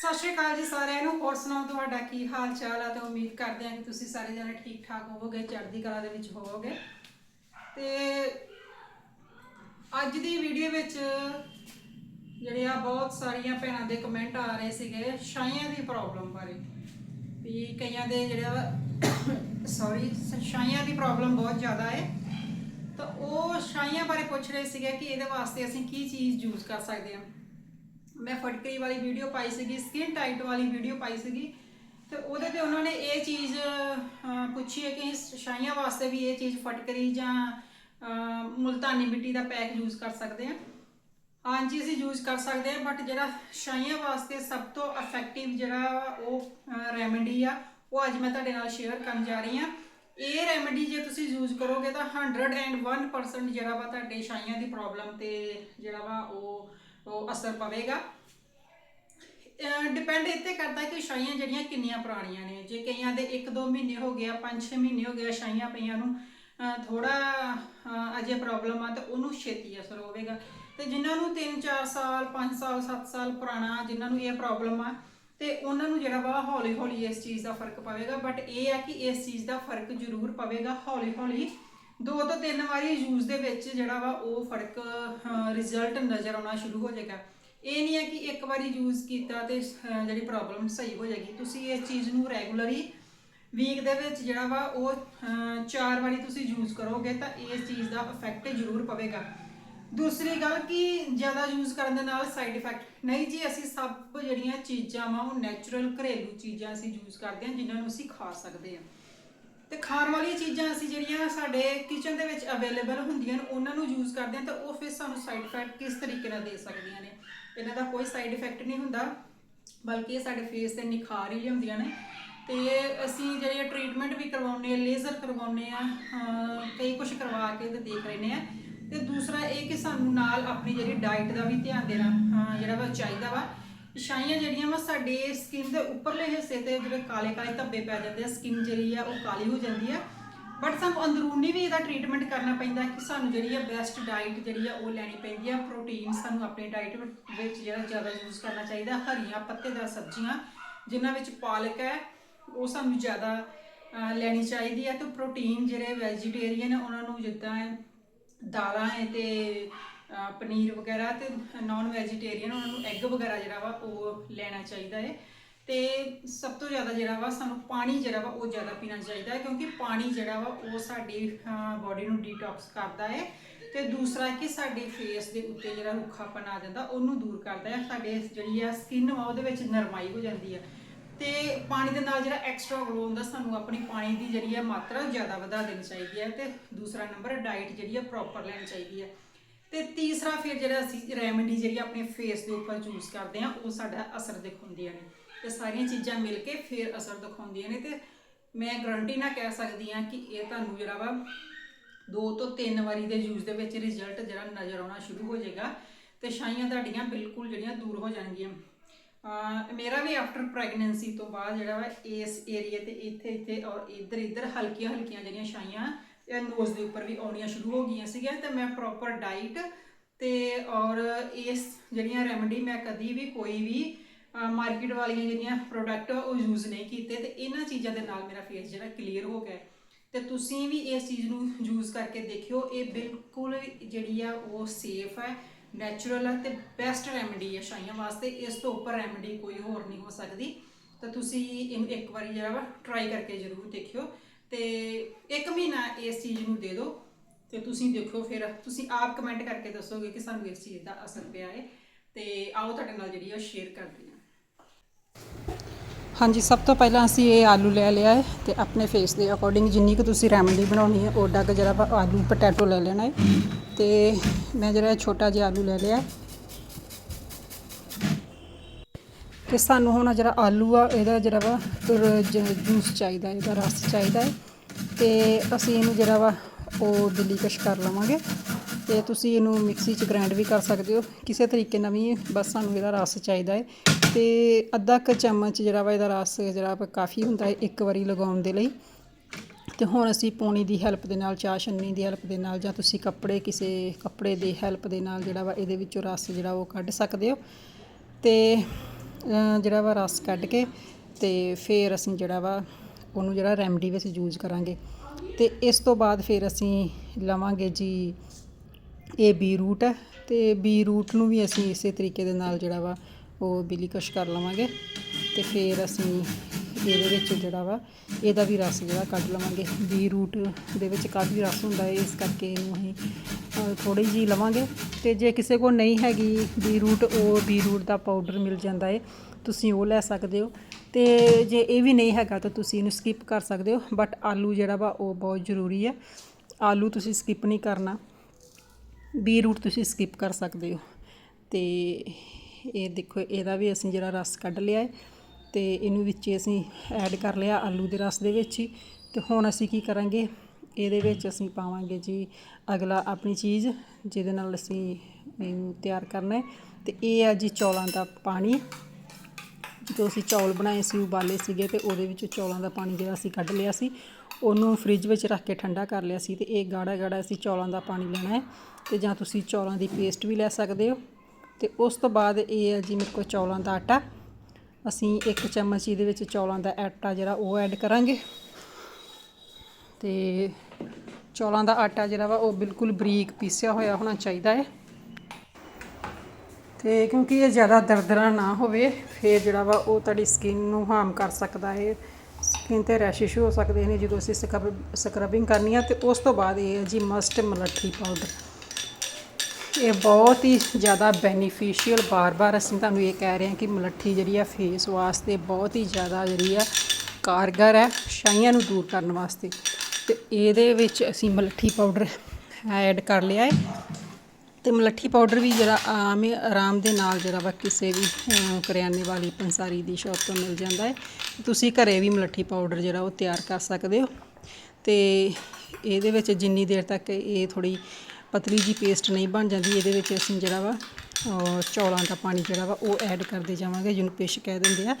ਸਤਿ ਸ਼੍ਰੀ ਅਕਾਲ ਜੀ ਸਾਰਿਆਂ ਨੂੰ। ਹੋਰ ਸੁਣਾਓ ਤੁਹਾਡਾ ਕੀ ਹਾਲ ਚਾਲ ਹੈ ਤੇ ਉਮੀਦ ਕਰਦੇ ਹਾਂ ਕਿ ਤੁਸੀਂ ਸਾਰੇ ਜਣੇ ਠੀਕ ਠਾਕ ਹੋਵੋਗੇ, ਚੜ੍ਹਦੀ ਕਲਾ ਦੇ ਵਿੱਚ ਹੋਵੋਗੇ। ਤੇ ਅੱਜ ਦੀ ਵੀਡੀਓ ਵਿੱਚ ਜਿਹੜੇ ਆ ਬਹੁਤ ਸਾਰੀਆਂ ਭੈਣਾਂ ਦੇ ਕਮੈਂਟ ਆ ਰਹੇ ਸੀਗੇ ਛਾਈਆਂ ਦੀ ਪ੍ਰੋਬਲਮ ਬਾਰੇ। ਵੀ ਕਈਆਂ ਦੇ ਜਿਹੜਾ ਸੌਰੀ ਛਾਈਆਂ ਦੀ ਪ੍ਰੋਬਲਮ ਬਹੁਤ ਜ਼ਿਆਦਾ ਹੈ। ਤਾਂ ਉਹ ਛਾਈਆਂ ਬਾਰੇ ਪੁੱਛ ਰਹੇ ਸੀਗੇ ਕਿ ਇਹਦੇ ਵਾਸਤੇ ਅਸੀਂ ਕੀ ਚੀਜ਼ ਯੂਜ਼ ਕਰ ਸਕਦੇ ਹਾਂ। ਮੈਂ ਫਟਕਰੀ ਵਾਲੀ ਵੀਡੀਓ ਪਾਈ ਸੀਗੀ ਸਕਿਨ ਟਾਈਟ ਵਾਲੀ ਵੀਡੀਓ ਪਾਈ ਸੀਗੀ। ਤੇ ਉਹਦੇ ਤੇ ਉਹਨਾਂ ਨੇ ਇਹ ਚੀਜ਼ ਪੁੱਛੀ ਹੈ ਕਿ ਛਾਈਆਂ ਵਾਸਤੇ ਵੀ ਇਹ ਚੀਜ਼ ਫਟਕਰੀ ਜਾਂ ਮੁਲਤਾਨੀ ਮਿੱਟੀ ਦਾ ਪੈਕ ਯੂਜ਼ ਕਰ ਸਕਦੇ ਹਾਂ। ਹਾਂਜੀ, ਅਸੀਂ ਯੂਜ਼ ਕਰ ਸਕਦੇ ਹਾਂ ਬਟ ਜਿਹੜਾ ਛਾਈਆਂ ਵਾਸਤੇ ਸਭ ਤੋਂ ਇਫੈਕਟਿਵ ਜਿਹੜਾ ਵਾ ਉਹ ਰੈਮੇਡੀ ਆ, ਉਹ ਅੱਜ ਮੈਂ ਤੁਹਾਡੇ ਨਾਲ ਸ਼ੇਅਰ ਕਰਨ ਜਾ ਰਹੀ ਹਾਂ। ਇਹ ਰੈਮੇਡੀ ਜੇ ਤੁਸੀਂ ਯੂਜ਼ ਕਰੋਗੇ ਤਾਂ 101% ਜਿਹੜਾ ਵਾ ਤੁਹਾਡੇ ਛਾਈਆਂ ਦੀ ਪ੍ਰੋਬਲਮ ਤੇ ਜਿਹੜਾ ਵਾ ਉਹ ਉਹ ਅਸਰ ਪਵੇਗਾ। ਡਿਪੈਂਡ ਇੱਥੇ ਕਰਦਾ ਕਿ ਛਾਈਆਂ ਜਿਹੜੀਆਂ ਕਿੰਨੀਆਂ ਪੁਰਾਣੀਆਂ ਨੇ। ਜੇ ਕਈਆਂ ਦੇ 1-2 ਮਹੀਨੇ ਹੋ ਗਿਆ 5-6 ਮਹੀਨੇ ਹੋ ਗਿਆ ਛਾਈਆਂ ਪਈਆਂ ਨੂੰ ਥੋੜਾ ਅਜੇ ਪ੍ਰੋਬਲਮ ਆ ਤੇ ਉਹਨੂੰ ਛੇਤੀ ਅਸਰ ਹੋਵੇਗਾ। ਤੇ ਜਿਨ੍ਹਾਂ ਨੂੰ 3-4 ਸਾਲ 5 ਸਾਲ 7 ਸਾਲ ਪੁਰਾਣਾ ਜਿਨ੍ਹਾਂ ਨੂੰ ਇਹ ਪ੍ਰੋਬਲਮ ਆ ਤੇ ਉਹਨਾਂ ਨੂੰ ਜਿਹੜਾ ਵਾ ਹੌਲੀ ਹੌਲੀ ਇਸ ਚੀਜ਼ ਦਾ ਫ਼ਰਕ ਪਵੇਗਾ। ਬਟ ਇਹ ਆ ਕਿ ਇਸ ਚੀਜ਼ ਦਾ ਫ਼ਰਕ ਜ਼ਰੂਰ ਪਵੇਗਾ ਹੌਲੀ ਹੌਲੀ ਦੋ ਤੋਂ ਤਿੰਨ ਵਾਰੀ ਯੂਜ਼ ਦੇ ਵਿੱਚ ਜਿਹੜਾ ਵਾ ਉਹ ਫ਼ਰਕ ਰਿਜ਼ਲਟ ਨਜ਼ਰ ਆਉਣਾ ਸ਼ੁਰੂ ਹੋ ਜਾਏਗਾ। ਇਹ ਨਹੀਂ ਹੈ ਕਿ ਇੱਕ ਵਾਰੀ ਯੂਜ਼ ਕੀਤਾ ਤੇ ਜਿਹੜੀ ਪ੍ਰੋਬਲਮ ਸਹੀ ਹੋ ਜਾਏਗੀ। ਤੁਸੀਂ ਇਸ ਚੀਜ਼ ਨੂੰ ਰੈਗੂਲਰੀ ਵੀਕ ਦੇ ਵਿੱਚ ਜਿਹੜਾ ਵਾ ਉਹ ਚਾਰ ਵਾਰੀ ਤੁਸੀਂ ਯੂਜ਼ ਕਰੋਗੇ ਤਾਂ ਇਸ ਚੀਜ਼ ਦਾ ਇਫੈਕਟ ਜ਼ਰੂਰ ਪਵੇਗਾ। ਦੂਸਰੀ ਗੱਲ ਕਿ ਜ਼ਿਆਦਾ ਯੂਜ਼ ਕਰਨ ਦੇ ਨਾਲ ਸਾਈਡ ਇਫੈਕਟ ਨਹੀਂ ਜੀ, ਅਸੀਂ ਸਭ ਜਿਹੜੀਆਂ ਚੀਜ਼ਾਂ ਵਾ ਉਹ ਨੈਚੁਰਲ ਘਰੇਲੂ ਚੀਜ਼ਾਂ ਅਸੀਂ ਯੂਜ਼ ਕਰਦੇ ਹਾਂ, ਜਿਨ੍ਹਾਂ ਨੂੰ ਅਸੀਂ ਖਾ ਸਕਦੇ ਹਾਂ। ਵਾਲੀਆਂ ਚੀਜ਼ਾਂ ਅਸੀਂ ਜਿਹੜੀਆਂ ਸਾਡੇ ਕਿਚਨ ਦੇ ਵਿੱਚ ਅਵੇਲੇਬਲ ਹੁੰਦੀਆਂ ਨੇ, ਉਹਨਾਂ ਨੂੰ ਯੂਜ਼ ਕਰਦੇ ਹਾਂ ਤਾਂ ਉਹ ਫਿਰ ਸਾਨੂੰ ਸਾਈਡ ਇਫੈਕਟ ਕਿਸ ਤਰੀਕੇ ਨਾਲ ਦੇ ਸਕਦੀਆਂ ਨੇ। ਇਹਨਾਂ ਦਾ ਕੋਈ ਸਾਈਡ ਇਫੈਕਟ ਨਹੀਂ ਹੁੰਦਾ, ਬਲਕਿ ਇਹ ਸਾਡੇ ਫੇਸ ਤੇ ਨਿਖਾਰ ਹੀ ਲਿਆਉਂਦੀਆਂ ਨੇ। ਤੇ ਅਸੀਂ ਜਿਹੜੇ ਟ੍ਰੀਟਮੈਂਟ ਵੀ ਕਰਵਾਉਂਦੇ ਆ ਲੇਜ਼ਰ ਕਰਵਾਉਂਦੇ ਆ ਕਈ ਕੁਝ ਕਰਵਾ ਕੇ ਤੇ ਦੇਖ ਲੈਨੇ ਆ ਤੇ ਦੂਸਰਾ ਇਹ ਕਿ ਸਾਨੂੰ ਨਾਲ ਆਪਣੀ ਜਿਹੜੀ ਡਾਈਟ ਦਾ ਵੀ ਧਿਆਨ ਦੇਣਾ ਜਿਹੜਾ ਵਾ ਚਾਹੀਦਾ ਵਾ ਛਾਈਆਂ ਜਿਹੜੀਆਂ ਵਾ ਸਾਡੇ ਸਕਿਨ ਦੇ ਉੱਪਰਲੇ ਹਿੱਸੇ ਤੇ ਜਿਹੜੇ ਕਾਲੇ ਕਾਲੇ ਧੱਬੇ ਪੈ ਜਾਂਦੇ ਆ ਸਕਿਨ ਜਿਹੜੀ ਆ ਉਹ ਕਾਲੀ ਹੋ ਜਾਂਦੀ ਆ। ਬਟ ਸਾਨੂੰ ਅੰਦਰੂਨੀ ਵੀ ਇਹਦਾ ਟ੍ਰੀਟਮੈਂਟ ਕਰਨਾ ਪੈਂਦਾ ਕਿ ਸਾਨੂੰ ਜਿਹੜੀ ਆ ਬੈਸਟ ਡਾਈਟ ਜਿਹੜੀ ਆ ਉਹ ਲੈਣੀ ਪੈਂਦੀ ਆ। ਪ੍ਰੋਟੀਨ ਸਾਨੂੰ ਆਪਣੀ ਡਾਈਟ ਵਿੱਚ ਜਿਹੜਾ ਜ਼ਿਆਦਾ ਯੂਜ਼ ਕਰਨਾ ਚਾਹੀਦਾ, ਹਰੀਆਂ ਪੱਤੇਦਾਰ ਸਬਜ਼ੀਆਂ, ਜਿਨ੍ਹਾਂ ਵਿੱਚ ਪਾਲਕ ਹੈ, ਉਹ ਸਾਨੂੰ ਜ਼ਿਆਦਾ ਲੈਣੀ ਚਾਹੀਦੀ ਹੈ ਤੇ ਪ੍ਰੋਟੀਨ ਜਿਹੜੇ ਵੈਜੀਟੇਰੀਅਨ ਉਹਨਾਂ ਨੂੰ ਜਿੱਦਾਂ ਦਾਲਾਂ ਹੈ ਤੇ ਪਨੀਰ ਵਗੈਰਾ ਤੇ ਨਾਨ ਵੈਜੀਟੇਰੀਅਨ ਉਹਨਾਂ ਨੂੰ ਐਗ ਵਗੈਰਾ ਜਿਹੜਾ ਵਾ ਉਹ ਲੈਣਾ ਚਾਹੀਦਾ ਹੈ ਤੇ ਸਭ ਤੋਂ ਜ਼ਿਆਦਾ ਜਿਹੜਾ ਵਾ ਸਾਨੂੰ ਪਾਣੀ ਜਿਹੜਾ ਵਾ ਉਹ ਜ਼ਿਆਦਾ ਪੀਣਾ ਚਾਹੀਦਾ ਹੈ ਕਿਉਂਕਿ ਪਾਣੀ ਜਿਹੜਾ ਵਾ ਉਹ ਸਾਡੀ ਬਾਡੀ ਨੂੰ ਡੀਟੌਕਸ ਕਰਦਾ ਹੈ ਤੇ ਦੂਸਰਾ ਕਿ ਸਾਡੇ ਫੇਸ ਦੇ ਉੱਤੇ ਜਿਹੜਾ ਰੁੱਖਾਪਨ ਆ ਜਾਂਦਾ, ਉਹਨੂੰ ਦੂਰ ਕਰਦਾ ਹੈ ਸਾਡੇ ਜਿਹੜੀ ਆ ਸਕਿਨ ਵਾ ਉਹਦੇ ਵਿੱਚ ਨਰਮਾਈ ਹੋ ਜਾਂਦੀ ਆ। ਤੇ ਪਾਣੀ ਦੇ ਨਾਲ ਜਿਹੜਾ ਐਕਸਟਰਾ ਗਲੋ ਹੁੰਦਾ, ਸਾਨੂੰ ਆਪਣੀ ਪਾਣੀ ਦੀ ਜਿਹੜੀ ਹੈ ਮਾਤਰਾ ਜ਼ਿਆਦਾ ਵਧਾ ਦੇਣੀ ਚਾਹੀਦੀ ਹੈ ਤੇ ਦੂਸਰਾ ਨੰਬਰ ਡਾਈਟ ਜਿਹੜੀ ਹੈ ਪ੍ਰੋਪਰ ਲੈਣੀ ਚਾਹੀਦੀ ਹੈ ਤੇ ਤੀਸਰਾ ਫਿਰ ਜਿਹੜਾ ਅਸੀਂ ਰੈਮਡੀ ਜਿਹੜੀ ਆਪਣੇ ਫੇਸ ਦੇ ਉੱਪਰ ਯੂਜ ਕਰਦੇ ਆ ਉਹ ਸਾਡਾ ਅਸਰ ਦਿਖਾਉਂਦੀਆਂ ਨੇ। ਤੇ ਸਾਰੀਆਂ ਚੀਜ਼ਾਂ ਮਿਲ ਕੇ ਫਿਰ ਅਸਰ ਦਿਖਾਉਂਦੀਆਂ ਨੇ ਤੇ ਮੈਂ ਗਰੰਟੀ ਨਾਲ ਕਹਿ ਸਕਦੀ ਆ ਕਿ ਇਹ ਤੁਹਾਨੂੰ ਜਿਹੜਾ ਵਾ ਦੋ ਤੋਂ ਤਿੰਨ ਵਾਰੀ ਦੇ ਯੂਜ਼ ਦੇ ਵਿੱਚ ਰਿਜ਼ਲਟ ਜਿਹੜਾ ਨਜ਼ਰ ਆਉਣਾ ਸ਼ੁਰੂ ਹੋ ਜਾਏਗਾ ਤੇ ਛਾਈਆਂ ਤੁਹਾਡੀਆਂ ਬਿਲਕੁਲ ਜਿਹੜੀਆਂ ਦੂਰ ਹੋ ਜਾਣਗੀਆਂ। ਮੇਰਾ ਵੀ ਆਫਟਰ ਪ੍ਰੈਗਨੈਂਸੀ ਤੋਂ ਬਾਅਦ ਜਿਹੜਾ ਵਾ ਇਸ ਏਰੀਆ ਤੇ ਇੱਥੇ ਇੱਥੇ ਔਰ ਇੱਧਰ ਇੱਧਰ ਹਲਕੀਆਂ ਹਲਕੀਆਂ ਜਿਹੜੀਆਂ ਛਾਈਆਂ ਇਹ ਨੋਜ਼ ਦੇ ਉੱਪਰ ਵੀ ਆਉਣੀਆਂ ਸ਼ੁਰੂ ਹੋ ਗਈਆਂ ਸੀਗੀਆਂ ਤੇ ਮੈਂ ਪ੍ਰੋਪਰ ਡਾਈਟ ਤੇ ਔਰ ਇਸ ਜਿਹੜੀਆਂ ਰੈਮਡੀ ਮੈਂ ਕਦੀ ਵੀ ਕੋਈ ਵੀ ਮਾਰਕੀਟ ਵਾਲੀਆਂ ਜਿਹੜੀਆਂ ਪ੍ਰੋਡਕਟ ਉਹ ਯੂਜ਼ ਨਹੀਂ ਕੀਤੇ ਤੇ ਇਹਨਾਂ ਚੀਜ਼ਾਂ ਦੇ ਨਾਲ ਮੇਰਾ ਫੇਸ ਜਿਹੜਾ ਕਲੀਅਰ ਹੋ ਗਿਆ ਹੈ। ਤੇ ਤੁਸੀਂ ਵੀ ਇਸ ਚੀਜ਼ ਨੂੰ ਯੂਜ਼ ਕਰਕੇ ਦੇਖਿਓ, ਇਹ ਬਿਲਕੁਲ ਜਿਹੜੀ ਆ ਉਹ ਸੇਫ ਹੈ ਨੈਚੁਰਲ ਹੈ ਤੇ ਬੈਸਟ ਰੈਮਡੀ ਹੈ ਸ਼ਾਈਆਂ ਵਾਸਤੇ, ਇਸ ਤੋਂ ਉੱਪਰ ਰੈਮਡੀ ਕੋਈ ਹੋਰ ਨਹੀਂ ਹੋ ਸਕਦੀ ਤਾਂ ਤੁਸੀਂ ਇਹਨੂੰ ਇੱਕ ਵਾਰੀ ਜਿਹੜਾ ਵਾ ਟਰਾਈ ਕਰਕੇ ਜ਼ਰੂਰ ਦੇਖਿਓ ਤੇ ਇੱਕ ਮਹੀਨਾ ਇਸ ਚੀਜ਼ ਨੂੰ ਦੇ ਦਿਓ ਤੇ ਤੁਸੀਂ ਦੇਖੋ ਫਿਰ, ਤੁਸੀਂ ਆਪ ਕਮੈਂਟ ਕਰਕੇ ਦੱਸੋਗੇ ਕਿ ਸਾਨੂੰ ਇਸ ਚੀਜ਼ ਦਾ ਅਸਰ ਪਿਆ ਹੈ ਤੇ ਆਓ ਤੁਹਾਡੇ ਨਾਲ ਜਿਹੜੀ ਆ ਸ਼ੇਅਰ ਕਰਦੇ ਹਾਂ। ਹਾਂਜੀ, ਸਭ ਤੋਂ ਪਹਿਲਾਂ ਅਸੀਂ ਇਹ ਆਲੂ ਲੈ ਲਿਆ ਹੈ ਤੇ ਆਪਣੇ ਫੇਸ ਦੇ ਅਕੋਰਡਿੰਗ ਜਿੰਨੀ ਕੁ ਤੁਸੀਂ ਰੈਮਡੀ ਬਣਾਉਣੀ ਹੈ ਓਡਾ ਕੁ ਜਿਹੜਾ ਆਪਾਂ ਆਲੂ ਪੋਟੈਟੋ ਲੈ ਲੈਣਾ ਹੈ ਤੇ ਮੈਂ ਜਿਹੜਾ ਛੋਟਾ ਜਿਹਾ ਆਲੂ ਲੈ ਲਿਆ ਤੇ ਸਾਨੂੰ ਹੁਣ ਜਿਹੜਾ ਆਲੂ ਆ, ਇਹਦਾ ਜਿਹੜਾ ਵਾ ਜੂਸ ਚਾਹੀਦਾ, ਇਹਦਾ ਰਸ ਚਾਹੀਦਾ ਹੈ। ਤੇ ਅਸੀਂ ਇਹਨੂੰ ਜਿਹੜਾ ਵਾ ਉਹ ਦਿਲੀਕਸ਼ ਕਰ ਲਵਾਂਗੇ। ਤੇ ਤੁਸੀਂ ਇਹਨੂੰ ਮਿਕਸੀ 'ਚ ਗ੍ਰਾਈਂਡ ਵੀ ਕਰ ਸਕਦੇ ਹੋ। ਕਿਸੇ ਤਰੀਕੇ ਨਾਲ ਵੀ ਬਸ ਸਾਨੂੰ ਇਹਦਾ ਰਸ ਚਾਹੀਦਾ ਹੈ। ਤੇ ਅੱਧਾ ਕੁ ਚਮਚ ਜਿਹੜਾ ਵਾ ਇਹਦਾ ਰਸ ਜਿਹੜਾ ਵਾ ਕਾਫੀ ਹੁੰਦਾ ਹੈ ਇੱਕ ਵਾਰੀ ਲਗਾਉਣ ਦੇ ਲਈ। ਤੇ ਹੁਣ ਅਸੀਂ ਪੌਣੀ ਦੀ ਹੈਲਪ ਦੇ ਨਾਲ, ਚਾਹ ਛੰਨੀ ਦੀ ਹੈਲਪ ਦੇ ਨਾਲ ਜਾਂ ਤੁਸੀਂ ਕੱਪੜੇ, ਕਿਸੇ ਕੱਪੜੇ ਦੇ ਹੈਲਪ ਦੇ ਨਾਲ ਜਿਹੜਾ ਵਾ ਇਹਦੇ ਵਿੱਚੋਂ ਰਸ ਜਿਹੜਾ ਉਹ ਕੱਢ ਸਕਦੇ ਹੋ। ਤੇ ਜਿਹੜਾ ਵਾ ਰਸ ਕੱਢ ਕੇ ਤੇ ਫਿਰ ਅਸੀਂ ਜਿਹੜਾ ਵਾ ਉਹਨੂੰ ਜਿਹੜਾ ਰੈਮਡੀ ਵਿੱਚ ਯੂਜ਼ ਕਰਾਂਗੇ। ਤੇ ਇਸ ਤੋਂ ਬਾਅਦ ਫਿਰ ਅਸੀਂ ਲਵਾਂਗੇ ਜੀ ਇਹ ਬੀ ਰੂਟ ਹੈ ਤੇ ਬੀ ਰੂਟ ਨੂੰ ਵੀ ਅਸੀਂ ਇਸੇ ਤਰੀਕੇ ਦੇ ਨਾਲ ਜਿਹੜਾ ਵਾ ਉਹ ਬਿਲੀਕਸ਼ ਕਰ ਲਵਾਂਗੇ ਤੇ ਫਿਰ ਅਸੀਂ ਇਹਦੇ ਵਿੱਚ ਜਿਹੜਾ ਵਾ, ਇਹਦਾ ਵੀ ਰਸ ਜਿਹੜਾ ਕੱਢ ਲਵਾਂਗੇ। ਬੀ ਰੂਟ ਦੇ ਵਿੱਚ ਕਾਫੀ ਰਸ ਹੁੰਦਾ ਹੈ ਇਸ ਕਰਕੇ ਇਹਨੂੰ ਅਸੀਂ ਥੋੜੀ ਜੀ ਲਵਾਂਗੇ। ਤੇ ਜੇ ਕਿਸੇ ਕੋਲ ਨਹੀਂ ਹੈਗੀ ਬੀ ਰੂਟ ਉਹ ਬੀ ਰੂਟ ਦਾ ਪਾਊਡਰ ਮਿਲ ਜਾਂਦਾ ਹੈ ਤੁਸੀਂ ਉਹ ਲੈ ਸਕਦੇ ਹੋ। ਤੇ ਜੇ ਇਹ ਵੀ ਨਹੀਂ ਹੈਗਾ ਤਾਂ ਤੁਸੀਂ ਇਹਨੂੰ ਸਕਿਪ ਕਰ ਸਕਦੇ ਹੋ, ਬਟ ਆਲੂ ਜਿਹੜਾ ਵਾ, ਉਹ ਬਹੁਤ ਜ਼ਰੂਰੀ ਹੈ ਆਲੂ ਤੁਸੀਂ ਸਕਿਪ ਨਹੀਂ ਕਰਨਾ ਬੀ ਰੂਟ ਤੁਸੀਂ ਸਕਿਪ ਕਰ ਸਕਦੇ ਹੋ। ਤੇ ਇਹ ਦੇਖੋ, ਇਹਦਾ ਵੀ ਅਸੀਂ ਜਿਹੜਾ ਰਸ ਕੱਢ ਲਿਆ ਹੈ ਤੇ ਇਹਨੂੰ ਵਿੱਚ ਅਸੀਂ ਐਡ ਕਰ ਲਿਆ ਆਲੂ ਦੇ ਰਸ ਦੇ ਵਿੱਚ ਹੀ। ਤੇ ਹੁਣ ਅਸੀਂ ਕੀ ਕਰਾਂਗੇ? ਇਹਦੇ ਵਿੱਚ ਅਸੀਂ ਪਾਵਾਂਗੇ ਜੀ ਅਗਲਾ ਆਪਣੀ ਚੀਜ਼, ਜਿਹਦੇ ਨਾਲ ਅਸੀਂ ਇਹਨੂੰ ਤਿਆਰ ਕਰਨਾ ਹੈ। ਤੇ ਇਹ ਆ ਜੀ ਚੌਲਾਂ ਦਾ ਪਾਣੀ। ਜਦੋਂ ਅਸੀਂ ਚੌਲ ਬਣਾਏ ਸੀ, ਉਬਾਲੇ ਸੀਗੇ ਤੇ ਉਹਦੇ ਵਿੱਚ ਚੌਲਾਂ ਦਾ ਪਾਣੀ ਜਿਹੜਾ ਅਸੀਂ ਕੱਢ ਲਿਆ ਸੀ, ਉਹਨੂੰ ਫ੍ਰਿਜ ਵਿੱਚ ਰੱਖ ਕੇ ਠੰਡਾ ਕਰ ਲਿਆ ਸੀ ਤੇ ਇਹ ਗਾੜਾ ਗਾੜਾ ਅਸੀਂ ਚੌਲਾਂ ਦਾ ਪਾਣੀ ਲੈਣਾ ਹੈ। ਤੇ ਜਾਂ ਤੁਸੀਂ ਚੌਲਾਂ ਦੀ ਪੇਸਟ ਵੀ ਲੈ ਸਕਦੇ ਹੋ। ਤੇ ਉਸ ਤੋਂ ਬਾਅਦ ਇਹ ਹੈ ਜੀ ਮੇਰੇ ਕੋਲ ਚੌਲਾਂ ਦਾ ਆਟਾ। ਅਸੀਂ ਇੱਕ ਚਮਚ ਇਹਦੇ ਵਿੱਚ ਚੌਲਾਂ ਦਾ ਆਟਾ ਜਿਹੜਾ ਉਹ ਐਡ ਕਰਾਂਗੇ। ਤੇ ਚੌਲਾਂ ਦਾ ਆਟਾ ਜਿਹੜਾ ਵਾ ਉਹ ਬਿਲਕੁਲ ਬਰੀਕ ਪੀਸਿਆ ਹੋਇਆ ਹੋਣਾ ਚਾਹੀਦਾ ਹੈ। ਤੇ ਕਿਉਂਕਿ ਇਹ ਜ਼ਿਆਦਾ ਦਰਦਰਾ ਨਾ ਹੋਵੇ, ਫਿਰ ਜਿਹੜਾ ਵਾ ਉਹ ਤੁਹਾਡੀ ਸਕਿਨ ਨੂੰ ਹਾਰਮ ਕਰ ਸਕਦਾ ਹੈ। ਸਕਿਨ ਤੇ ਰੈਸ਼ਿਸ਼ ਹੋ ਸਕਦੇ ਨੇ, ਜਦੋਂ ਅਸੀਂ ਸਕਰਬ ਸਕਰਬਿੰਗ ਕਰਨੀ ਆ ਤੇ ਉਸ ਤੋਂ ਬਾਅਦ ਇਹ ਹੈ ਜੀ ਮਸਟ ਮਲੱਠੀ ਪਾਊਡਰ ਇਹ ਬਹੁਤ ਹੀ ਜ਼ਿਆਦਾ ਬੈਨੀਫੀਸ਼ੀਅਲ ਬਾਰ-ਬਾਰ ਅਸੀਂ ਤੁਹਾਨੂੰ ਇਹ ਕਹਿ ਰਹੇ ਹਾਂ ਕਿ ਮਲੱਠੀ ਜਿਹੜੀ ਆ ਫੇਸ ਵਾਸਤੇ ਬਹੁਤ ਹੀ ਜ਼ਿਆਦਾ ਜਿਹੜੀ ਆ ਕਾਰਗਰ ਹੈ ਛਾਈਆਂ ਨੂੰ ਦੂਰ ਕਰਨ ਵਾਸਤੇ। ਤੇ ਇਹਦੇ ਵਿੱਚ ਅਸੀਂ ਮਲੱਠੀ ਪਾਊਡਰ ਐਡ ਕਰ ਲਿਆ ਹੈ। ਤੇ ਮਲੱਠੀ ਪਾਊਡਰ ਵੀ ਜਿਹੜਾ ਆਮ ਹੀ ਆਰਾਮ ਦੇ ਨਾਲ ਜਿਹੜਾ ਵਾ ਕਿਸੇ ਵੀ ਕਰਿਆਨੇ ਵਾਲੀ ਪੰਸਾਰੀ ਦੀ ਸ਼ਾਪ ਤੋਂ ਮਿਲ ਜਾਂਦਾ ਹੈ। ਤੁਸੀਂ ਘਰੇ ਵੀ ਮਲੱਠੀ ਪਾਊਡਰ ਜਿਹੜਾ ਉਹ ਤਿਆਰ ਕਰ ਸਕਦੇ ਹੋ। ਤੇ ਇਹਦੇ ਵਿੱਚ ਜਿੰਨੀ ਦੇਰ ਤੱਕ ਇਹ ਥੋੜੀ ਪਤਲੀ ਜੀ ਪੇਸਟ ਨਹੀਂ ਬਣ ਜਾਂਦੀ, ਇਹਦੇ ਵਿੱਚ ਅਸੀਂ ਜਿਹੜਾ ਵਾ ਚੌਲਾਂ ਦਾ ਪਾਣੀ ਜਿਹੜਾ ਵਾ, ਉਹ ਐਡ ਕਰਦੇ ਜਾਵਾਂਗੇ, ਜਿਹਨੂੰ ਪਿਸ਼ ਕਹਿ ਦਿੰਦੇ ਆ।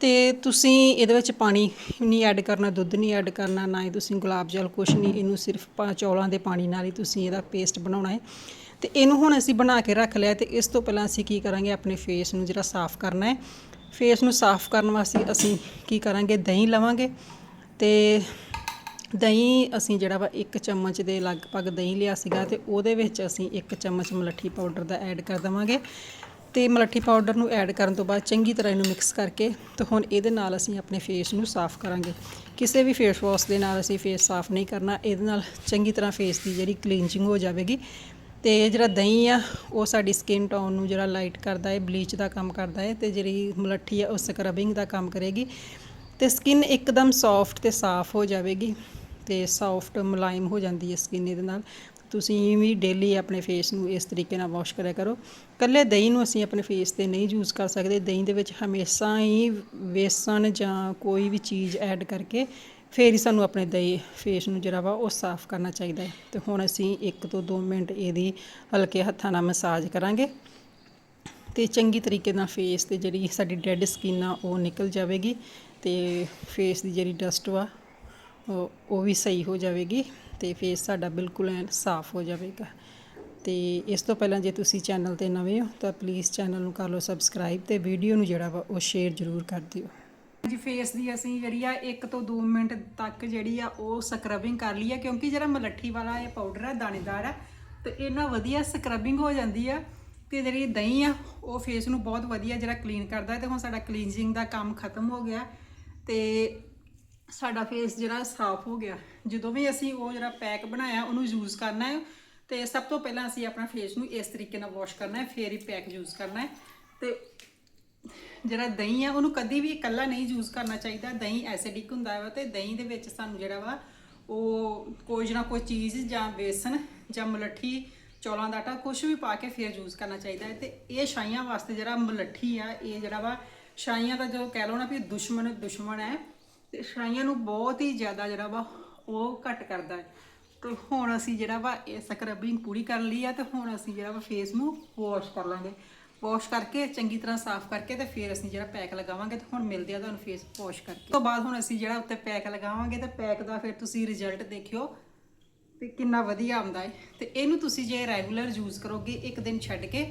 ਤੇ ਤੁਸੀਂ ਇਹਦੇ ਵਿੱਚ ਪਾਣੀ ਨਹੀਂ ਐਡ ਕਰਨਾ, ਦੁੱਧ ਨਹੀਂ ਐਡ ਕਰਨਾ, ਨਾ ਹੀ ਤੁਸੀਂ ਗੁਲਾਬ ਜਲ ਕੁਛ ਨਹੀਂ, ਇਹਨੂੰ ਸਿਰਫ ਪਾ- ਚੌਲਾਂ ਦੇ ਪਾਣੀ ਨਾਲ ਹੀ ਤੁਸੀਂ ਇਹਦਾ ਪੇਸਟ ਬਣਾਉਣਾ ਹੈ। ਤੇ ਇਹਨੂੰ ਹੁਣ ਅਸੀਂ ਬਣਾ ਕੇ ਰੱਖ ਲਿਆ ਤੇ ਇਸ ਤੋਂ ਪਹਿਲਾਂ ਅਸੀਂ ਕੀ ਕਰਾਂਗੇ, ਆਪਣੇ ਫੇਸ ਨੂੰ ਜਿਹੜਾ ਸਾਫ਼ ਕਰਨਾ ਹੈ। ਫੇਸ ਨੂੰ ਸਾਫ਼ ਕਰਨ ਵਾਸਤੇ ਅਸੀਂ ਕੀ ਕਰਾਂਗੇ, ਦਹੀਂ ਲਵਾਂਗੇ ਤੇ ਦਹੀਂ ਅਸੀਂ ਜਿਹੜਾ ਵਾ ਇੱਕ ਚਮਚ ਦੇ ਲਗਭਗ ਦਹੀਂ ਲਿਆ ਸੀਗਾ ਤੇ ਉਹਦੇ ਵਿੱਚ ਅਸੀਂ ਇੱਕ ਚਮਚ ਮਲੱਠੀ ਪਾਊਡਰ ਦਾ ਐਡ ਕਰ ਦੇਵਾਂਗੇ। ਤੇ ਮਲੱਠੀ ਪਾਊਡਰ ਨੂੰ ਐਡ ਕਰਨ ਤੋਂ ਬਾਅਦ ਚੰਗੀ ਤਰ੍ਹਾਂ ਇਹਨੂੰ ਮਿਕਸ ਕਰਕੇ ਤੇ ਹੁਣ ਇਹਦੇ ਨਾਲ ਅਸੀਂ ਆਪਣੇ ਫੇਸ ਨੂੰ ਸਾਫ਼ ਕਰਾਂਗੇ। ਕਿਸੇ ਵੀ ਫੇਸ ਵਾਸ਼ ਦੇ ਨਾਲ ਅਸੀਂ ਫੇਸ ਸਾਫ਼ ਨਹੀਂ ਕਰਨਾ, ਇਹਦੇ ਨਾਲ ਚੰਗੀ ਤਰ੍ਹਾਂ ਫੇਸ ਦੀ ਜਿਹੜੀ ਕਲੀਨਜਿੰਗ ਹੋ ਜਾਵੇਗੀ। ਤੇ ਜਿਹੜਾ ਦਹੀਂ ਆ, ਉਹ ਸਾਡੀ ਸਕਿਨ ਟੋਨ ਨੂੰ ਜਿਹੜਾ ਲਾਈਟ ਕਰਦਾ ਹੈ ਬਲੀਚ ਦਾ ਕੰਮ ਕਰਦਾ ਹੈ ਤੇ ਜਿਹੜੀ ਮਲੱਠੀ ਆ, ਉਹ ਸਕਰਬਿੰਗ ਦਾ ਕੰਮ ਕਰੇਗੀ। ਤੇ ਸਕਿਨ ਇੱਕਦਮ ਸੌਫਟ ਤੇ ਸਾਫ਼ ਹੋ ਜਾਵੇਗੀ। ਤੇ ਸੌਫਟ ਮੁਲਾਇਮ ਹੋ ਜਾਂਦੀ ਹੈ ਸਕਿਨ ਇਹਦੇ ਨਾਲ। ਤੁਸੀਂ ਵੀ ਡੇਲੀ ਆਪਣੇ ਫੇਸ ਨੂੰ ਇਸ ਤਰੀਕੇ ਨਾਲ ਵਾਸ਼ ਕਰਿਆ ਕਰੋ। ਕੱਲੇ ਦਹੀਂ ਨੂੰ ਅਸੀਂ ਆਪਣੇ ਫੇਸ ਤੇ ਨਹੀਂ ਯੂਜ਼ ਕਰ ਸਕਦੇ। ਦਹੀਂ ਦੇ ਵਿੱਚ ਹਮੇਸ਼ਾ ਹੀ ਵੇਸਣ ਜਾਂ ਕੋਈ ਵੀ ਚੀਜ਼ ਐਡ ਕਰਕੇ ਫਿਰ ਹੀ ਸਾਨੂੰ ਆਪਣੇ ਦਹੀਂ ਫੇਸ ਨੂੰ ਜਿਹੜਾ ਵਾ ਉਹ ਸਾਫ਼ ਕਰਨਾ ਚਾਹੀਦਾ ਹੈ। ਤੇ ਹੁਣ ਅਸੀਂ 1 ਤੋਂ 2 ਮਿੰਟ ਇਹਦੀ ਹਲਕੇ ਹੱਥਾਂ ਨਾਲ ਮਸਾਜ ਕਰਾਂਗੇ। ਤੇ ਚੰਗੀ ਤਰੀਕੇ ਨਾਲ ਫੇਸ ਤੇ ਜਿਹੜੀ ਸਾਡੀ ਡੈੱਡ ਸਕਿਨ ਆ ਉਹ ਨਿਕਲ ਜਾਵੇਗੀ। ਤੇ ਫੇਸ ਦੀ ਜਿਹੜੀ ਡਸਟ ਵਾ ਉਹ ਵੀ ਸਹੀ ਹੋ ਜਾਵੇਗੀ ਤੇ ਫੇਸ ਸਾਡਾ ਬਿਲਕੁਲ ਐਨ ਸਾਫ਼ ਹੋ ਜਾਵੇਗਾ। ਤੇ ਇਸ ਤੋਂ ਪਹਿਲਾਂ ਜੇ ਤੁਸੀਂ ਚੈਨਲ ਤੇ ਨਵੇਂ ਹੋ, ਤਾਂ ਪਲੀਜ਼ ਚੈਨਲ ਨੂੰ ਕਰ ਲਓ ਸਬਸਕ੍ਰਾਈਬ ਤੇ ਵੀਡੀਓ ਨੂੰ ਜਿਹੜਾ ਵਾ ਉਹ ਸ਼ੇਅਰ ਜ਼ਰੂਰ ਕਰ ਦਿਓ। ਜੀ ਫੇਸ ਦੀ ਅਸੀਂ ਜਿਹੜੀ ਆ 1 ਤੋਂ 2 ਮਿੰਟ ਤੱਕ ਜਿਹੜੀ ਆ ਉਹ ਸਕਰਬਿੰਗ ਕਰ ਲਈ ਆ, ਕਿਉਂਕਿ ਜਿਹੜਾ ਮਲੱਠੀ ਵਾਲਾ ਇਹ ਪਾਊਡਰ ਆ, ਦਾਣੇਦਾਰ ਆ, ਤੇ ਇਹਨਾਂ ਵਧੀਆ ਸਕਰਬਿੰਗ ਹੋ ਜਾਂਦੀ ਆ ਤੇ ਜਿਹੜੀ ਦਹੀਂ ਆ, ਉਹ ਫੇਸ ਨੂੰ ਬਹੁਤ ਵਧੀਆ ਜਿਹੜਾ ਕਲੀਨ ਕਰਦਾ ਹੈ ਤੇ ਹੁਣ ਸਾਡਾ ਕਲੀਨਜਿੰਗ ਦਾ ਕੰਮ ਖਤਮ ਹੋ ਗਿਆ। ਤੇ ਸਾਡਾ ਫੇਸ ਜਿਹੜਾ ਸਾਫ਼ ਹੋ ਗਿਆ। ਜਦੋਂ ਵੀ ਅਸੀਂ ਉਹ ਜਿਹੜਾ ਪੈਕ ਬਣਾਇਆ, ਉਹਨੂੰ ਯੂਜ਼ ਕਰਨਾ ਹੈ, ਤੇ ਸਭ ਤੋਂ ਪਹਿਲਾਂ ਅਸੀਂ ਆਪਣਾ ਫੇਸ ਨੂੰ ਇਸ ਤਰੀਕੇ ਨਾਲ ਵਾਸ਼ ਕਰਨਾ ਹੈ, ਫਿਰ ਹੀ ਪੈਕ ਯੂਜ਼ ਕਰਨਾ ਹੈ। ਤੇ ਜਿਹੜਾ ਦਹੀਂ ਆ, ਉਹਨੂੰ ਕਦੀ ਵੀ ਇਕੱਲਾ ਨਹੀਂ ਯੂਜ਼ ਕਰਨਾ ਚਾਹੀਦਾ। ਦਹੀਂ ਐਸਿਡਿਕ ਹੁੰਦਾ ਵਾ ਤੇ ਦਹੀਂ ਦੇ ਵਿੱਚ ਸਾਨੂੰ ਜਿਹੜਾ ਵਾ, ਉਹ ਕੋਈ ਨਾ ਕੋਈ ਚੀਜ਼ ਜਾਂ ਬੇਸਨ ਜਾਂ ਮਲੱਠੀ, ਚੌਲਾਂ ਦਾ ਆਟਾ ਕੁਝ ਵੀ ਪਾ ਕੇ ਫਿਰ ਯੂਜ਼ ਕਰਨਾ ਚਾਹੀਦਾ ਹੈ। ਤੇ ਇਹ ਛਾਈਆਂ ਵਾਸਤੇ ਜਿਹੜਾ ਮਲੱਠੀ ਆ, ਇਹ ਜਿਹੜਾ ਵਾ, ਛਾਈਆਂ ਦਾ ਜੋ ਕਹਿ ਲਓ ਨਾ ਵੀ ਦੁਸ਼ਮਣ ਦੁਸ਼ਮਣ ਹੈ ਤੇ ਛਾਈਆਂ ਨੂੰ ਬਹੁਤ ਹੀ ਜ਼ਿਆਦਾ ਜਿਹੜਾ ਵਾ ਉਹ ਘੱਟ ਕਰਦਾ ਹੈ। ਤੇ ਹੁਣ ਅਸੀਂ ਜਿਹੜਾ ਵਾ ਇਹ ਸਕਰਬਿੰਗ ਪੂਰੀ ਕਰ ਲਈ ਆ ਤੇ ਹੁਣ ਅਸੀਂ ਜਿਹੜਾ ਵਾ ਫੇਸ ਨੂੰ ਵਾਸ਼ ਕਰ ਲਾਂਗੇ। ਵਾਸ਼ ਕਰਕੇ ਚੰਗੀ ਤਰ੍ਹਾਂ ਸਾਫ਼ ਕਰਕੇ ਤੇ ਫਿਰ ਅਸੀਂ ਜਿਹੜਾ ਪੈਕ ਲਗਾਵਾਂਗੇ ਤੇ ਹੁਣ ਮਿਲਦੇ ਆ ਤੁਹਾਨੂੰ ਫੇਸ ਵਾਸ਼ ਕਰਕੇ। ਤੋਂ ਬਾਅਦ ਹੁਣ ਅਸੀਂ ਜਿਹੜਾ ਉੱਤੇ ਪੈਕ ਲਗਾਵਾਂਗੇ ਤੇ ਪੈਕ ਦਾ ਫਿਰ ਤੁਸੀਂ ਰਿਜ਼ਲਟ ਦੇਖਿਓ ਤੇ ਕਿੰਨਾ ਵਧੀਆ ਆਉਂਦਾ ਹੈ। ਤੇ ਇਹਨੂੰ ਤੁਸੀਂ ਜੇ ਰੈਗੂਲਰ ਯੂਜ਼ ਕਰੋਗੇ ਇੱਕ ਦਿਨ ਛੱਡ ਕੇ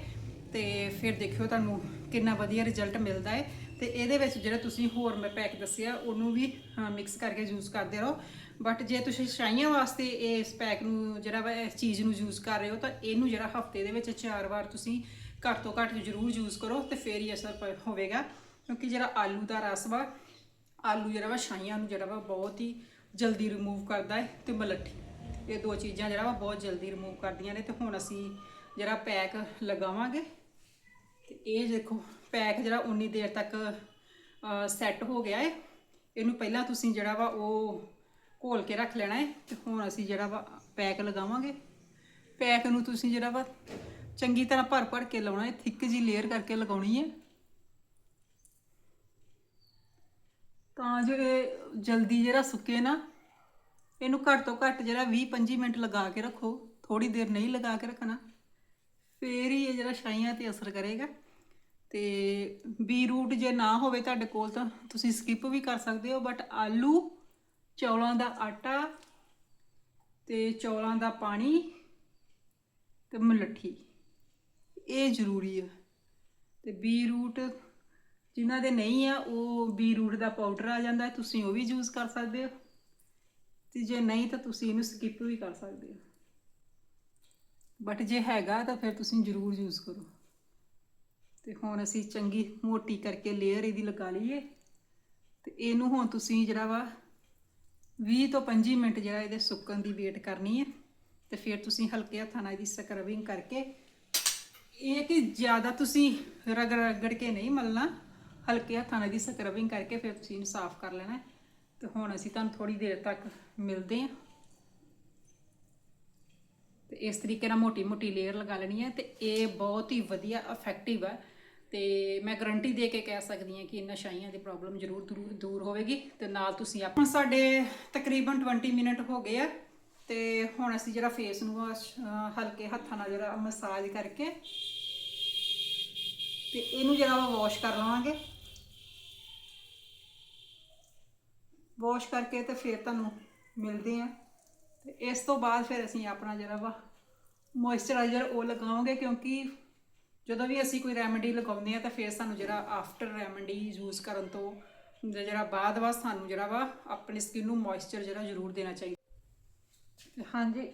ਤੇ ਫਿਰ ਦੇਖਿਓ ਤੁਹਾਨੂੰ ਕਿੰਨਾ ਵਧੀਆ ਰਿਜ਼ਲਟ ਮਿਲਦਾ ਹੈ। ਤੇ ਇਹਦੇ ਵਿੱਚ ਜਿਹੜਾ ਤੁਸੀਂ ਹੋਰ ਮੈਂ ਪੈਕ ਦੱਸਿਆ, ਉਹਨੂੰ ਵੀ ਮਿਕਸ ਕਰਕੇ ਯੂਜ਼ ਕਰਦੇ ਰਹੋ। ਬਟ ਜੇ ਤੁਸੀਂ ਛਾਈਆਂ ਵਾਸਤੇ ਇਸ ਪੈਕ ਨੂੰ, ਜਿਹੜਾ ਵਾ, ਇਸ ਚੀਜ਼ ਨੂੰ ਯੂਜ਼ ਕਰ ਰਹੇ ਹੋ, ਤਾਂ ਇਹਨੂੰ ਜਿਹੜਾ ਹਫ਼ਤੇ ਦੇ ਵਿੱਚ ਚਾਰ ਵਾਰ ਤੁਸੀਂ ਘੱਟ ਤੋਂ ਘੱਟ ਜ਼ਰੂਰ ਯੂਜ਼ ਕਰੋ ਤੇ ਫਿਰ ਹੀ ਅਸਰ ਹੋਵੇਗਾ। ਕਿਉਂਕਿ ਜਿਹੜਾ ਆਲੂ ਦਾ ਰਸ ਵਾ, ਆਲੂ ਜਿਹੜਾ ਵਾ ਛਾਈਆਂ ਨੂੰ ਜਿਹੜਾ ਵਾ, ਬਹੁਤ ਹੀ ਜਲਦੀ ਰਿਮੂਵ ਕਰਦਾ ਹੈ ਤੇ ਮਲੱਠੀ। ਇਹ ਦੋ ਚੀਜ਼ਾਂ ਜਿਹੜਾ ਵਾ, ਬਹੁਤ ਜਲਦੀ ਰਿਮੂਵ ਕਰਦੀਆਂ ਨੇ ਤੇ ਹੁਣ ਅਸੀਂ ਜਿਹੜਾ ਪੈਕ ਲਗਾਵਾਂਗੇ। ਤੇ ਇਹ ਦੇਖੋ ਪੈਕ ਜਿਹੜਾ ਉਨੀ ਦੇਰ ਤੱਕ ਸੈੱਟ ਹੋ ਗਿਆ ਹੈ ਇਹਨੂੰ ਪਹਿਲਾਂ ਤੁਸੀਂ ਜਿਹੜਾ ਵਾ ਉਹ ਘੋਲ ਕੇ ਰੱਖ ਲੈਣਾ ਹੈ ਤੇ ਹੁਣ ਅਸੀਂ ਜਿਹੜਾ ਵਾ ਪੈਕ ਲਗਾਵਾਂਗੇ। ਪੈਕ ਨੂੰ ਤੁਸੀਂ ਜਿਹੜਾ ਵਾ ਚੰਗੀ ਤਰ੍ਹਾਂ ਭਰ ਭਰ ਕੇ ਲਾਉਣਾ ਹੈ ਥਿੱਕ ਜੀ ਲੇਅਰ ਕਰਕੇ ਲਗਾਉਣੀ ਹੈ ਤਾਂ ਜੋ ਇਹ ਜਲਦੀ ਜਿਹੜਾ ਸੁੱਕੇ ਨਾ, ਇਹਨੂੰ ਘੱਟ ਤੋਂ ਘੱਟ ਜਿਹੜਾ 20-25 ਮਿੰਟ ਲਗਾ ਕੇ ਰੱਖੋ। ਥੋੜੀ ਦੇਰ ਨਹੀਂ ਲਗਾ ਕੇ ਰੱਖਣਾ। ਫੇਰ ਹੀ ਇਹ ਜਿਹੜਾ ਛਾਈਆਂ ਤੇ ਅਸਰ ਕਰੇਗਾ। ਤੇ ਬੀ ਰੂਟ ਜੇ ਨਾ ਹੋਵੇ ਤੁਹਾਡੇ ਕੋਲ ਤਾਂ ਤੁਸੀਂ ਸਕਿਪ ਵੀ ਕਰ ਸਕਦੇ ਹੋ ਬਟ ਆਲੂ, ਚੌਲਾਂ ਦਾ ਆਟਾ ਤੇ ਚੌਲਾਂ ਦਾ ਪਾਣੀ ਤੇ ਮਲੱਠੀ। ਇਹ ਜ਼ਰੂਰੀ ਹੈ ਤੇ ਬੀ ਰੂਟ ਜਿਨ੍ਹਾਂ ਦੇ ਨਹੀਂ ਆ, ਉਹ ਬੀ ਰੂਟ ਦਾ ਪਾਊਡਰ ਆ ਜਾਂਦਾ, ਤੁਸੀਂ ਉਹ ਵੀ ਯੂਜ਼ ਕਰ ਸਕਦੇ ਹੋ। ਤੇ ਜੇ ਨਹੀਂ ਤਾਂ ਤੁਸੀਂ ਇਹਨੂੰ ਸਕਿਪ ਵੀ ਕਰ ਸਕਦੇ ਹੋ। ਬਟ ਜੇ ਹੈਗਾ ਤਾਂ ਫਿਰ ਤੁਸੀਂ ਜ਼ਰੂਰ ਯੂਜ਼ ਕਰੋ। ਤੇ ਹੁਣ ਅਸੀਂ ਚੰਗੀ ਮੋਟੀ ਕਰਕੇ ਲੇਅਰ ਇਹਦੀ ਲਗਾ ਲਈਏ। ਤੇ ਇਹਨੂੰ ਹੁਣ ਤੁਸੀਂ ਜਿਹੜਾ ਵਾ 20 ਤੋਂ 25 ਮਿੰਟ ਜਿਹੜਾ ਇਹਦੇ ਸੁੱਕਣ ਦੀ ਵੇਟ ਕਰਨੀ ਹੈ। ਤੇ ਫਿਰ ਤੁਸੀਂ ਹਲਕੇ ਹੱਥਾਂ ਨਾਲ ਇਹਦੀ ਸਕਰਬਿੰਗ ਕਰਕੇ ਇਹ ਕਿ ਜ਼ਿਆਦਾ ਤੁਸੀਂ ਰਗੜ ਰਗੜ ਕੇ ਨਹੀਂ ਮਲਣਾ, ਹਲਕੇ ਹੱਥਾਂ ਨਾਲ ਇਹਦੀ ਸਕਰਬਿੰਗ ਕਰਕੇ ਫਿਰ ਤੁਸੀਂ ਇਹਨੂੰ ਸਾਫ਼ ਕਰ ਲੈਣਾ ਹੈ। ਤੇ ਹੁਣ ਅਸੀਂ ਤੁਹਾਨੂੰ ਥੋੜੀ ਦੇਰ ਤੱਕ ਮਿਲਦੇ ਹਾਂ। ਤੇ ਇਸ ਤਰੀਕੇ ਨਾਲ ਮੋਟੀ ਮੋਟੀ ਲੇਅਰ ਲਗਾ ਲੈਣੀ ਹੈ ਤੇ ਇਹ ਬਹੁਤ ਹੀ ਵਧੀਆ ਇਫੈਕਟਿਵ ਹੈ। ਤੇ ਮੈਂ ਗਰੰਟੀ ਦੇ ਕੇ ਕਹਿ ਸਕਦੀ ਹਾਂ ਕਿ ਇਹਨਾਂ ਛਾਈਆਂ ਦੀ ਪ੍ਰੋਬਲਮ ਜ਼ਰੂਰ ਦੂਰ- ਦੂਰ ਹੋਵੇਗੀ ਤੇ ਨਾਲ ਤੁਸੀਂ ਆਪਾਂ ਸਾਡੇ ਤਕਰੀਬਨ 20 ਮਿੰਟ ਹੋ ਗਏ ਆ ਤੇ ਹੁਣ ਅਸੀਂ ਜਿਹੜਾ ਫੇਸ ਨੂੰ ਆ, ਅਹ, ਹਲਕੇ ਹੱਥਾਂ ਨਾਲ ਜਿਹੜਾ ਮਸਾਜ ਕਰਕੇ ਤੇ ਇਹਨੂੰ ਜਿਹੜਾ ਵਾ ਵਾਸ਼ ਕਰ ਲਵਾਂਗੇ। ਵਾਸ਼ ਕਰਕੇ ਤੇ ਫਿਰ ਤੁਹਾਨੂੰ ਮਿਲਦੇ ਆ। ਤੇ ਇਸ ਤੋਂ ਬਾਅਦ ਫਿਰ ਅਸੀਂ ਆਪਣਾ ਜਿਹੜਾ ਵਾ ਮੋਇਸਚਰਾਈਜ਼ਰ ਉਹ ਲਗਾਵਾਂਗੇ ਕਿਉਂਕਿ ਜਦੋਂ ਵੀ ਅਸੀਂ ਕੋਈ ਰੈਮੇਡੀ ਲਗਾਉਂਦੇ ਆ ਤਾਂ ਫਿਰ ਸਾਨੂੰ ਜਿਹੜਾ ਆਫਟਰ ਰੈਮੇਡੀ ਯੂਜ਼ ਕਰਨ ਤੋਂ ਜਿਹੜਾ ਬਾਅਦ ਵਾ ਸਾਨੂੰ ਜਿਹੜਾ ਵਾ ਆਪਣੀ ਸਕਿਨ ਨੂੰ ਮੋਇਸਚਰ ਜਿਹੜਾ ਜ਼ਰੂਰ ਦੇਣਾ ਚਾਹੀਦਾ। ਤੇ ਹਾਂਜੀ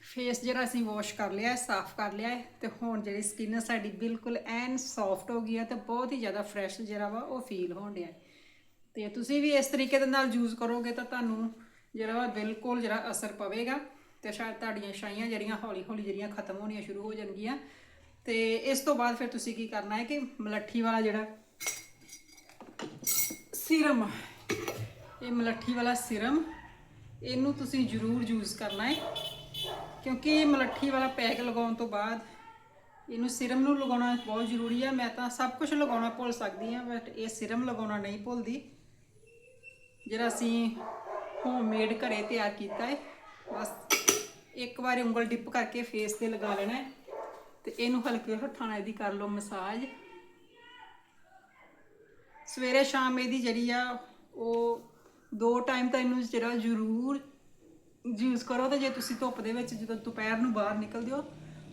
ਫੇਸ ਜਿਹੜਾ ਅਸੀਂ ਵਾਸ਼ ਕਰ ਲਿਆ ਹੈ ਸਾਫ਼ ਕਰ ਲਿਆ ਹੈ ਤੇ ਹੁਣ ਜਿਹੜੀ ਸਕਿਨ ਹੈ ਸਾਡੀ ਬਿਲਕੁਲ ਐਨ ਸੌਫਟ ਹੋ ਗਈ ਹੈ ਤੇ ਬਹੁਤ ਹੀ ਜ਼ਿਆਦਾ ਫਰੈਸ਼ ਜਿਹੜਾ ਵਾ ਉਹ ਫੀਲ ਹੋਣ ਡਿਆ ਹੈ। ਤੇ ਤੁਸੀਂ ਵੀ ਇਸ ਤਰੀਕੇ ਦੇ ਨਾਲ ਯੂਜ਼ ਕਰੋਗੇ ਤਾਂ ਤੁਹਾਨੂੰ ਜਿਹੜਾ ਵਾ ਬਿਲਕੁਲ ਜਿਹੜਾ ਅਸਰ ਪਵੇਗਾ ਤੇ ਸ਼ਾਇਦ ਤੁਹਾਡੀਆਂ ਛਾਈਆਂ ਜਿਹੜੀਆਂ ਹੌਲੀ ਹੌਲੀ ਜਿਹੜੀਆਂ ਖਤਮ ਹੋਣੀਆਂ ਸ਼ੁਰੂ ਹੋ ਜਾਣਗੀਆਂ। ਤੇ ਇਸ ਤੋਂ ਬਾਅਦ ਫਿਰ ਤੁਸੀਂ ਕੀ ਕਰਨਾ ਹੈ ਕਿ ਮਲੱਠੀ ਵਾਲਾ ਜਿਹੜਾ ਸੀਰਮ, ਇਹ ਮਲੱਠੀ ਵਾਲਾ ਸੀਰਮ, ਇਹਨੂੰ ਤੁਸੀਂ ਜ਼ਰੂਰ ਯੂਜ਼ ਕਰਨਾ ਹੈ, ਕਿਉਂਕਿ ਮਲੱਠੀ ਵਾਲਾ ਪੈਕ ਲਗਾਉਣ ਤੋਂ ਬਾਅਦ ਇਹਨੂੰ ਸਿਰਮ ਨੂੰ ਲਗਾਉਣਾ ਬਹੁਤ ਜ਼ਰੂਰੀ ਹੈ। ਮੈਂ ਤਾਂ ਸਭ ਕੁਝ ਲਗਾਉਣਾ ਭੁੱਲ ਸਕਦੀ ਹਾਂ ਬਟ ਇਹ ਸਿਰਮ ਲਗਾਉਣਾ ਨਹੀਂ ਭੁੱਲਦੀ। ਜਿਹੜਾ ਅਸੀਂ ਹੋਮਮੇਡ ਘਰੇ ਤਿਆਰ ਕੀਤਾ ਹੈ, ਬਸ ਇੱਕ ਵਾਰੀ ਉਂਗਲ ਡਿਪ ਕਰਕੇ ਫੇਸ ਤੇ ਲਗਾ ਲੈਣਾ ਹੈ। ਤੇ ਇਹਨੂੰ ਹਲਕੇ ਹੱਥਾਂ ਨਾਲ ਇਹਦੀ ਕਰ ਲਓ ਮਸਾਜ। ਸਵੇਰੇ ਸ਼ਾਮ ਇਹਦੀ ਜਿਹੜੀ ਆ, ਉਹ ਦੋ ਟਾਈਮ ਤਾਂ ਇਹਨੂੰ ਜਿਹੜਾ ਜ਼ਰੂਰ ਯੂਜ਼ ਕਰੋ ਤੇ ਜੇ ਤੁਸੀਂ ਧੁੱਪ ਦੇ ਵਿੱਚ ਜਦੋਂ ਦੁਪਹਿਰ ਨੂੰ ਬਾਹਰ ਨਿਕਲਦੇ ਹੋ,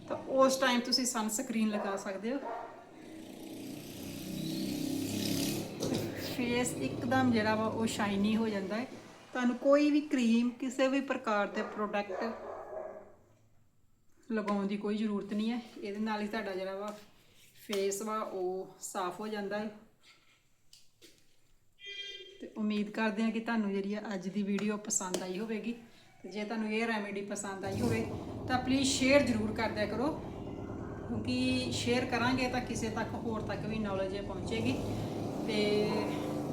ਤਾਂ ਉਸ ਟਾਈਮ ਤੁਸੀਂ ਸਨ ਸਕਰੀਨ ਲਗਾ ਸਕਦੇ ਹੋ। ਫੇਸ ਇੱਕਦਮ ਜਿਹੜਾ ਵਾ ਉਹ ਸ਼ਾਈਨੀ ਹੋ ਜਾਂਦਾ ਹੈ। ਤੁਹਾਨੂੰ ਕੋਈ ਵੀ ਕਰੀਮ ਕਿਸੇ ਵੀ ਪ੍ਰਕਾਰ ਦੇ ਪ੍ਰੋਡਕਟ ਲਗਾਉਣ ਦੀ ਕੋਈ ਜ਼ਰੂਰਤ ਨਹੀਂ ਹੈ। ਇਹਦੇ ਨਾਲ ਹੀ ਤੁਹਾਡਾ ਜਿਹੜਾ ਵਾ ਫੇਸ ਵਾ ਉਹ ਸਾਫ਼ ਹੋ ਜਾਂਦਾ ਹੈ। ਤੇ ਉਮੀਦ ਕਰਦੇ ਹਾਂ ਕਿ ਤੁਹਾਨੂੰ ਜਿਹੜੀ ਆ ਅੱਜ ਦੀ ਵੀਡੀਓ ਪਸੰਦ ਆਈ ਹੋਵੇਗੀ। ਤੇ ਜੇ ਤੁਹਾਨੂੰ ਇਹ ਰੈਮੇਡੀ ਪਸੰਦ ਆਈ ਹੋਵੇ, ਤਾਂ ਪਲੀਜ਼ ਸ਼ੇਅਰ ਜ਼ਰੂਰ ਕਰ ਦਿਆ ਕਰੋ। ਕਿਉਂਕਿ ਸ਼ੇਅਰ ਕਰਾਂਗੇ ਤਾਂ ਕਿਸੇ ਤੱਕ ਹੋਰ ਤੱਕ ਵੀ ਨੌਲੇਜ ਪਹੁੰਚੇਗੀ। ਤੇ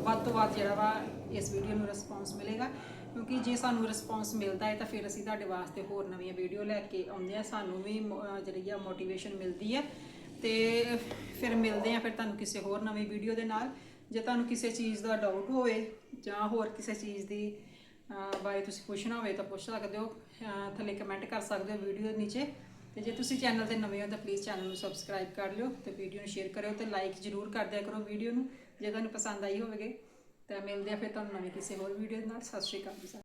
ਵੱਧ ਤੋਂ ਵੱਧ ਜਿਹੜਾ ਵਾ ਇਸ ਵੀਡੀਓ ਨੂੰ ਰਿਸਪੌਂਸ ਮਿਲੇਗਾ। ਕਿਉਂਕਿ ਜੇ ਸਾਨੂੰ ਰਿਸਪੌਂਸ ਮਿਲਦਾ ਹੈ ਤਾਂ ਫਿਰ ਅਸੀਂ ਤੁਹਾਡੇ ਵਾਸਤੇ ਹੋਰ ਨਵੀਆਂ ਵੀਡੀਓ ਲੈ ਕੇ ਆਉਂਦੇ ਆ ਸਾਨੂੰ ਵੀ ਮੋ- ਅਹ ਜਿਹੜੀ ਆ ਮੋਟੀਵੇਸ਼ਨ ਮਿਲਦੀ ਹੈ। ਤੇ ਫਿਰ ਮਿਲਦੇ ਆ ਫਿਰ ਤੁਹਾਨੂੰ ਕਿਸੇ ਹੋਰ ਨਵੀਂ ਵੀਡੀਓ ਦੇ ਨਾਲ। ਜੇ ਤੁਹਾਨੂੰ ਕਿਸੇ ਚੀਜ਼ ਦਾ ਡਾਊਟ ਹੋਵੇ ਜਾਂ ਹੋਰ ਕਿਸੇ ਚੀਜ਼ ਦੀ ਅਹ, ਬਾਰੇ ਤੁਸੀਂ ਪੁੱਛਣਾ ਹੋਵੇ ਤਾਂ ਪੁੱਛ ਸਕਦੇ ਹੋ। ਅਹ, ਥੱਲੇ ਕਮੈਂਟ ਕਰ ਸਕਦੇ ਹੋ ਵੀਡੀਓ ਦੇ ਨੀਚੇ। ਤੇ ਜੇ ਤੁਸੀਂ ਚੈਨਲ ਤੇ ਨਵੇਂ ਹੋ ਤਾਂ ਪਲੀਜ਼ ਚੈਨਲ ਨੂੰ ਸਬਸਕ੍ਰਾਈਬ ਕਰ ਲਿਓ ਤੇ ਵੀਡੀਓ ਨੂੰ ਸ਼ੇਅਰ ਕਰਿਓ ਤੇ ਲਾਈਕ ਜ਼ਰੂਰ ਕਰ ਦਿਆ ਕਰੋ ਵੀਡੀਓ ਨੂੰ। ਜੇ ਤੁਹਾਨੂੰ ਪਸੰਦ ਆਈ ਹੋਵੇਗੀ। ਤਾਂ ਮਿਲਦੇ ਆ ਫਿਰ ਤੁਹਾਨੂੰ ਨਵੀਂ ਕਿਸੇ ਹੋਰ ਵੀਡੀਓ ਨਾਲ। ਸਤਿ ਸ਼੍ਰੀ ਅਕਾਲ ਜੀ ਸਾਰਿਆਂ